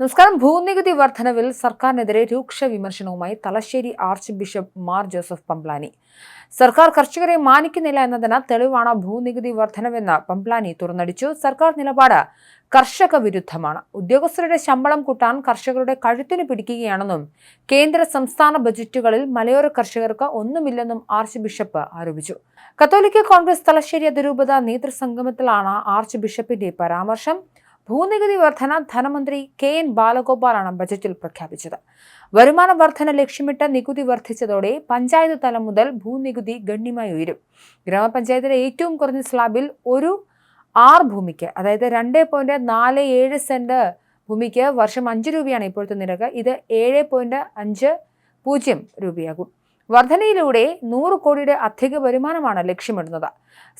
നമസ്കാരം. ഭൂനികുതി വർധനവിൽ സർക്കാരിനെതിരെ രൂക്ഷ വിമർശനവുമായി Thalassery archbishop Mar Joseph Pamplany. സർക്കാർ കർഷകരെ മാനിക്കുന്നില്ല എന്നതിന് തെളിവാണ് ഭൂനികുതി വർധനവെന്ന് പംപ്ലാനി തുറന്നടിച്ചു. സർക്കാർ നിലപാട് കർഷക വിരുദ്ധമാണ് ഉദ്യോഗസ്ഥരുടെ ശമ്പളം കൂട്ടാൻ കർഷകരുടെ കഴുത്തിന് പിടിക്കുകയാണെന്നും കേന്ദ്ര സംസ്ഥാന ബജറ്റുകളിൽ മലയോര കർഷകർക്ക് ഒന്നുമില്ലെന്നും ആർച്ച് ബിഷപ്പ് ആരോപിച്ചു. കത്തോലിക്ക കോൺഗ്രസ് തലശ്ശേരി അതിരൂപത നേതൃസംഗമത്തിലാണ് ആർച്ച് ബിഷപ്പിന്റെ പരാമർശം. ഭൂനികുതി വർധന ധനമന്ത്രി കെ എൻ ബാലഗോപാലാണ് ബജറ്റിൽ പ്രഖ്യാപിച്ചത്. വരുമാന വർധന ലക്ഷ്യമിട്ട് നികുതി വർദ്ധിച്ചതോടെ പഞ്ചായത്ത് തലം മുതൽ ഭൂനികുതി ഗണ്യമായി ഉയരും. ഗ്രാമപഞ്ചായത്തിലെ ഏറ്റവും കുറഞ്ഞ സ്ലാബിൽ ഒരു ആർ ഭൂമിക്ക് അതായത് രണ്ട് പോയിന്റ് നാല് ഏഴ് സെന്റ് ഭൂമിക്ക് വർഷം അഞ്ച് രൂപയാണ് ഇപ്പോഴത്തെ നിരക്ക്. ഇത് ഏഴ് പോയിന്റ് അഞ്ച് പൂജ്യം രൂപയാകും. വർധനയിലൂടെ നൂറ് കോടിയുടെ അധിക വരുമാനമാണ് ലക്ഷ്യമിടുന്നത്.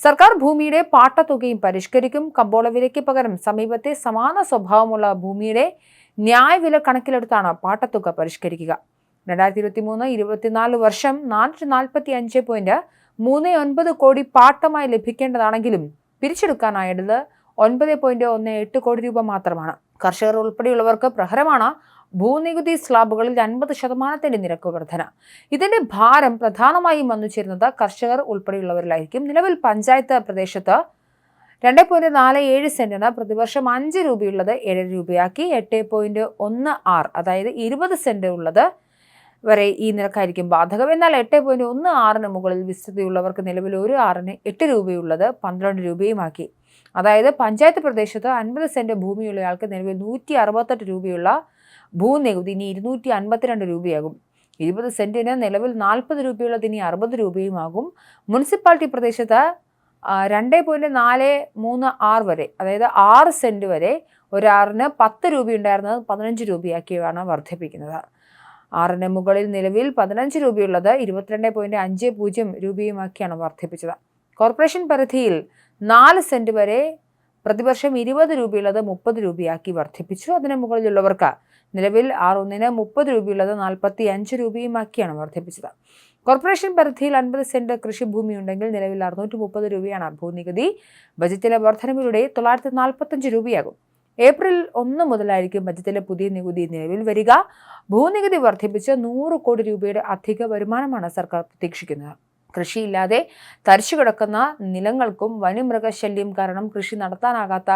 സർക്കാർ ഭൂമിയുടെ പാട്ടത്തുകയും പരിഷ്കരിക്കും. കമ്പോള വിലയ്ക്ക് പകരം സമീപത്തെ സമാന സ്വഭാവമുള്ള ഭൂമിയുടെ ന്യായവില കണക്കിലെടുത്താണ് പാട്ടത്തുക പരിഷ്കരിക്കുക. രണ്ടായിരത്തി ഇരുപത്തി മൂന്ന് ഇരുപത്തിനാല് വർഷം നാനൂറ്റി നാൽപ്പത്തി അഞ്ച് പോയിന്റ് മൂന്ന് ഒൻപത് കോടി പാട്ടമായി ലഭിക്കേണ്ടതാണെങ്കിലും പിരിച്ചെടുക്കാനായത് ഒൻപത് പോയിന്റ് ഒന്ന് എട്ട് കോടി രൂപ മാത്രമാണ്. കർഷകർ ഉൾപ്പെടെയുള്ളവർക്ക് പ്രഹരമാണ് ഭൂനികുതി സ്ലാബുകളിൽ അൻപത് ശതമാനത്തിന്റെ നിരക്ക് വർധന. ഇതിന്റെ ഭാരം പ്രധാനമായും വന്നു ചേരുന്നത് കർഷകർ ഉൾപ്പെടെയുള്ളവരിലായിരിക്കും. നിലവിൽ പഞ്ചായത്ത് പ്രദേശത്ത് രണ്ട് പോയിന്റ് നാല് ഏഴ് സെന്റിന് പ്രതിവർഷം അഞ്ച് രൂപയുള്ളത് ഏഴ് രൂപയാക്കി എട്ട് പോയിന്റ് ഒന്ന് ആറ് അതായത് ഇരുപത് സെന്റ് ഉള്ളത് വരെ ഈ നിരക്കായിരിക്കും ബാധകം. എന്നാൽ എട്ട് പോയിന്റ് ഒന്ന് ആറിന് മുകളിൽ വിസ്തൃതിയുള്ളവർക്ക് നിലവിൽ ഒരു ആറിന് എട്ട് രൂപയുള്ളത് പന്ത്രണ്ട് രൂപയുമാക്കി. അതായത് പഞ്ചായത്ത് പ്രദേശത്ത് അൻപത് സെന്റ് ഭൂമിയുള്ളയാൾക്ക് നിലവിൽ നൂറ്റി അറുപത്തെട്ട് രൂപയുള്ള ഭൂനികുതി ഇനി ഇരുന്നൂറ്റി അൻപത്തിരണ്ട് രൂപയാകും. ഇരുപത് സെന്റിന് നിലവിൽ നാൽപ്പത് രൂപയുള്ളത് ഇനി അറുപത് രൂപയുമാകും. മുനിസിപ്പാലിറ്റി പ്രദേശത്ത് രണ്ട് പോയിന്റ് നാല് മൂന്ന് ആറ് വരെ അതായത് ആറ് സെന്റ് വരെ ഒരാറിന് പത്ത് രൂപയുണ്ടായിരുന്നത് പതിനഞ്ച് രൂപയാക്കിയാണ് വർദ്ധിപ്പിക്കുന്നത്. ആറിന് മുകളിൽ നിലവിൽ പതിനഞ്ച് രൂപയുള്ളത് ഇരുപത്തിരണ്ട് പോയിന്റ് അഞ്ച് പൂജ്യം രൂപയുമാക്കിയാണ് വർദ്ധിപ്പിച്ചത്. കോർപ്പറേഷൻ പരിധിയിൽ നാല് സെന്റ് വരെ പ്രതിവർഷം ഇരുപത് രൂപയുള്ളത് മുപ്പത് രൂപയാക്കി വർദ്ധിപ്പിച്ചു. അതിന് മുകളിലുള്ളവർക്ക് നിലവിൽ ആർ ഒന്നിന് മുപ്പത് രൂപയുള്ളത് നാൽപ്പത്തി അഞ്ച് രൂപയുമാക്കിയാണ് വർദ്ധിപ്പിച്ചത്. കോർപ്പറേഷൻ പരിധിയിൽ അൻപത് സെന്റ് കൃഷിഭൂമി ഉണ്ടെങ്കിൽ നിലവിൽ അറുന്നൂറ്റി മുപ്പത് രൂപയാണ് ഭൂനികുതി. ബജറ്റിലെ വർധനവിലൂടെ തൊള്ളായിരത്തി നാൽപ്പത്തഞ്ച് രൂപയാകും. ഏപ്രിൽ ഒന്ന് മുതലായിരിക്കും ബജറ്റിലെ പുതിയ നികുതി നിലവിൽ വരിക. ഭൂനികുതി വർദ്ധിപ്പിച്ച് നൂറ് കോടി രൂപയുടെ അധിക വരുമാനമാണ് സർക്കാർ പ്രതീക്ഷിക്കുന്നത്. കൃഷിയില്ലാതെ തരിച്ചു കിടക്കുന്ന നിലങ്ങൾക്കും വന്യമൃഗശല്യം കാരണം കൃഷി നടത്താനാകാത്ത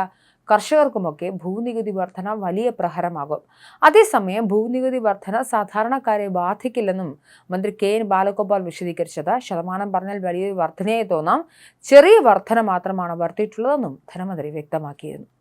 കർഷകർക്കുമൊക്കെ ഭൂനികുതി വർധന വലിയ പ്രഹരമാകും. അതേസമയം ഭൂനികുതി വർധന സാധാരണക്കാരെ ബാധിക്കില്ലെന്നും മന്ത്രി കെ എൻ ബാലഗോപാൽ വിശദീകരിച്ചത്. ശതമാനം പറഞ്ഞാൽ വലിയ വർധനയെ തോന്നാം. ചെറിയ വർധന മാത്രമാണ് വർത്തിയിട്ടുള്ളതെന്നും ധനമന്ത്രി വ്യക്തമാക്കിയിരുന്നു.